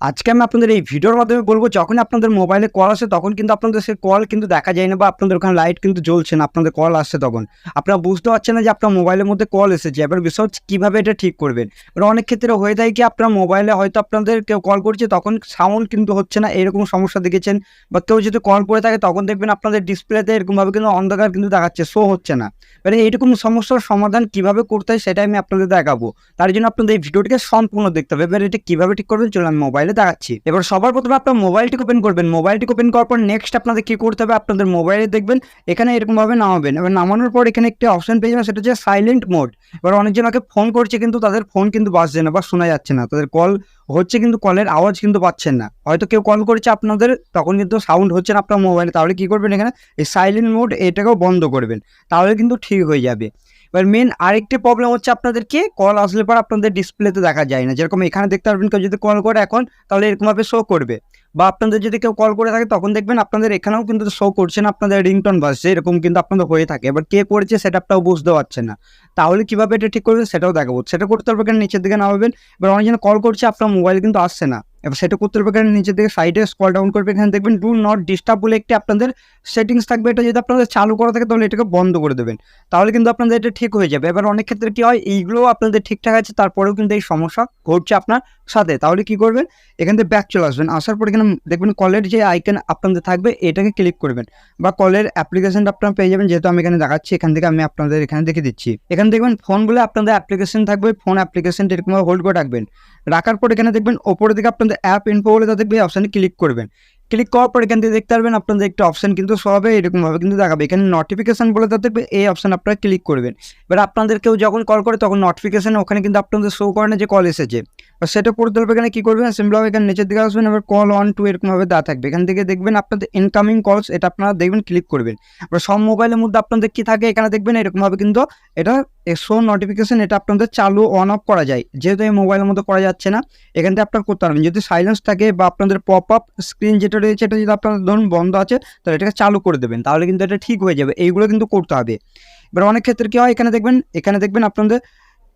আজকে আমি আপনাদের এই ভিডিওর মাধ্যমে বলব যখন আপনাদের মোবাইলে কল আসে, তখন কিন্তু আপনাদের সে কল কিন্তু দেখা যায় না বা আপনাদের ওখানে লাইট কিন্তু জ্বলছে না, আপনাদের কল আসছে তখন। আপনারা বুঝতে পারছেন না যে আপনার মোবাইলের মধ্যে কল এসেছে, এবার বিষয় হচ্ছে কীভাবে এটা ঠিক করবেন। এবার অনেক ক্ষেত্রে হয়ে থাকে কি, আপনার মোবাইলে হয়তো আপনাদের কেউ কল করছে, তখন সাউন্ড কিন্তু হচ্ছে না, এরকম সমস্যা দেখেছেন বা কেউ যদি কল করে থাকে, তখন দেখবেন আপনাদের ডিসপ্লেতে এরকমভাবে কিন্তু অন্ধকার কিন্তু দেখাচ্ছে শো হচ্ছে না। এবারে এইরকম সমস্যার সমাধান কীভাবে করতে হয়, সেটাই আমি আপনাদের দেখাবো। তার জন্য আপনাদের এই ভিডিওটিকে সম্পূর্ণ দেখতে হবে, এবার এটা কীভাবে ঠিক করবেন, চলুন আমি মোবাইলে দেখাচ্ছি। এবার সবার প্রথমে আপনার মোবাইলটি ওপেন করবেন। মোবাইলটি ওপেন করার পর নেক্সট আপনাদের কি করতে হবে? আপনাদের মোবাইলে দেখবেন, এখানে এরকমভাবে নামাবেন। এবার নামানোর পর এখানে একটি অপশন পেয়ে যাবেন, সেটা হচ্ছে সাইলেন্ট মোড এবার অনেকজন আগে ফোন করছে, কিন্তু তাদের ফোন কিন্তু বাজছে না বা শোনা যাচ্ছে না। তাদের কল হচ্ছে কিন্তু কলের আওয়াজ কিন্তু পাচ্ছেন না। হয়তো কেউ কল করেছে আপনাদের, তখন কিন্তু সাউন্ড হচ্ছে না আপনার মোবাইলে তাহলে কী করবেন এখানে? এই সাইলেন্ট মোড এটাকেও বন্ধ করবেন। তাহলে কিন্তু ঠিক হয়ে যাবে। এবার মেন আরেকটি প্রবলেম হচ্ছে আপনাদেরকে কল আসলে পর আপনাদের ডিসপ্লেতে দেখা যায় না। যেরকম এখানে দেখতে পারবেন কেউ যদি কল করে এখন, তাহলে এরকমভাবে শো করবে। বা আপনাদের যদি কেউ কল করে থাকে, তখন দেখবেন আপনাদের এখানেও কিন্তু শো করছে না আপনাদের রিংটন বাজছে, এরকম কিন্তু আপনাদের হয়ে থাকে। এবার কে করেছে সেটা আপটাও বুঝতে পারছে না। তাহলে কীভাবে এটা ঠিক করবেন সেটাও দেখাবো। সেটা করতে পারবেন, নিচের দিকে নামাবেন। এবার অনেকজন কল করছে, আপনার মোবাইল কিন্তু আসছে না। এবার সেটা করতে পারবে কেন নিচের দিকে সাইডে স্কল ডাউন করবে, এখানে দেখবেন ডু নট ডিস্টার্ব বলে একটি আপনাদের সেটিংস থাকবে। এটা যদি আপনাদের চালু করা থাকে তাহলে এটাকে বন্ধ করে দেবেন। তাহলে কিন্তু আপনাদের এটা ঠিক হয়ে যাবে। এবার অনেক ক্ষেত্রে কি হয়, এইগুলোও আপনাদের ঠিকঠাক আছে, তারপরেও কিন্তু এই সমস্যা ঘটছে আপনার সাথে। তাহলে কি করবেন, এখান থেকে ব্যাক চলে আসবেন। আসার পর এখানে দেখবেন কলের যে আইকন আপনাদের থাকবে, এটাকে ক্লিক করবেন বা কলের অ্যাপ্লিকেশনটা আপনারা পেয়ে যাবেন। যেহেতু আমি এখানে দেখাচ্ছি, এখান থেকে আমি আপনাদের এখানে দেখে দিচ্ছি। এখানে দেখবেন ফোন বলে আপনাদের অ্যাপ্লিকেশন থাকবে ফোন অ্যাপ্লিকেশনটা এরকমভাবে হোল্ড করে রাখবেন। রাখার পর এখানে দেখবেন ওপরের দিকে আপনাদের অ্যাপ ইনফো বলে তাদের এই অপশানে ক্লিক করবেন। ক্লিক করার পর এখান থেকে দেখতে পারবেন আপনাদের একটা অপশান কিন্তু হবে, এরকমভাবে কিন্তু দেখাবে। এখানে নোটিফিকেশান বলে তাদের এই অপশান আপনারা ক্লিক করবেন। এবার আপনাদের কেউ যখন কল করে তখন নোটিফিকেশান ওখানে কিন্তু আপনাদের শো করে না যে কল এসেছে। বা সেটা হবে এখানে কী করবেন? সিম্পল এখানে নিচের দিকে আসবেন, এবার কল অন টু এরকমভাবে দেওয়া থাকবে। এখান থেকে দেখবেন আপনাদের ইনকামিং কলস এটা আপনারা দেখবেন ক্লিক করবেন। এবার সব মোবাইলের মধ্যে আপনাদের কি থাকে এখানে দেখবেন, এরকমভাবে কিন্তু এটা শো নোটিফিকেশন এটা আপনাদের চালু অন অফ করা যায়। যেহেতু এই মোবাইলের মধ্যে করা যাচ্ছে না, এখান থেকে আপনার করতে পারবেন। যদি সাইলেন্স থাকে বা আপনাদের পপ আপ স্ক্রিন যেটা রয়েছে, এটা যদি আপনাদের ধরুন বন্ধ আছে, তাহলে এটাকে চালু করে দেবেন। তাহলে কিন্তু এটা ঠিক হয়ে যাবে। এইগুলো কিন্তু করতে হবে। এবার অনেক ক্ষেত্রে কী হয়, এখানে দেখবেন এখানে দেখবেন আপনাদের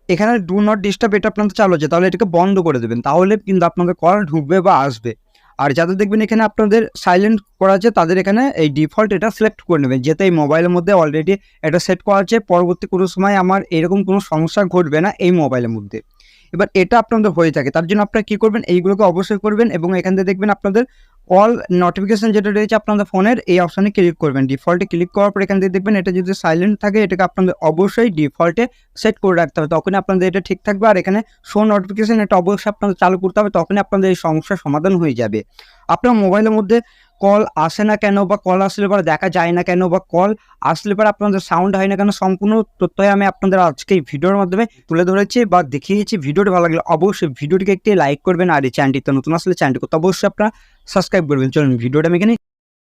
এখানে ডু নট ডিস্টার্ব এটা আপনাদের চালু আছে, তাহলে এটাকে বন্ধ করে দেবেন। তাহলে কিন্তু আপনাদের কল ঢুকবে বা আসবে। আর যাদের দেখবেন এখানে আপনাদের সাইলেন্ট করা আছে, তাদের এখানে এই ডিফল্ট এটা সিলেক্ট করে নেবেন, যেহেতু এই মোবাইলের মধ্যে অলরেডি এটা সেট করা আছে। পরবর্তী কোনো সময় আমার এরকম কোনো সমস্যা ঘটবে না এই মোবাইলের মধ্যে। এবার এটা আপনাদের হয়ে থাকে। তার জন্য আপনারা কী করবেন? এইগুলোকে অবশ্যই করবেন এবং এখান থেকে দেখবেন আপনাদের অল নোটিফিকেশান যেটা রয়েছে আপনাদের ফোনের, এই অপশানে ক্লিক করবেন। ডিফল্টে ক্লিক করার পর এখান থেকে দেখবেন এটা যদি সাইলেন্ট থাকে, এটাকে আপনাদের অবশ্যই ডিফল্টে সেট করে রাখতে হবে। তখনই আপনাদের এটা ঠিক থাকবে আর এখানে শো নোটিফিকেশন এটা অবশ্যই আপনাদের চালু করতে হবে। তখনই আপনাদের এই সমস্যার সমাধান হয়ে যাবে। আপনার মোবাইলের মধ্যে কল আসে না কেন বা কল আসলে পরে দেখা যায় না কেন বা কল আসলে পরে আপনাদের সাউন্ড হয় না কেন সম্পূর্ণ তথ্যই আমি আপনাদের আজকে এই ভিডিওর মাধ্যমে তুলে ধরেছি বা দেখিয়েছি ভিডিওটি ভালো লাগলে অবশ্যই ভিডিওটিকে একটি লাইক করবেন আর এই চ্যানেলটিতে নতুন আসলে চ্যানেলটি করতে অবশ্যই আপনারা সাবস্ক্রাইব করবেন। চলুন, ভিডিওটা আমি এখানে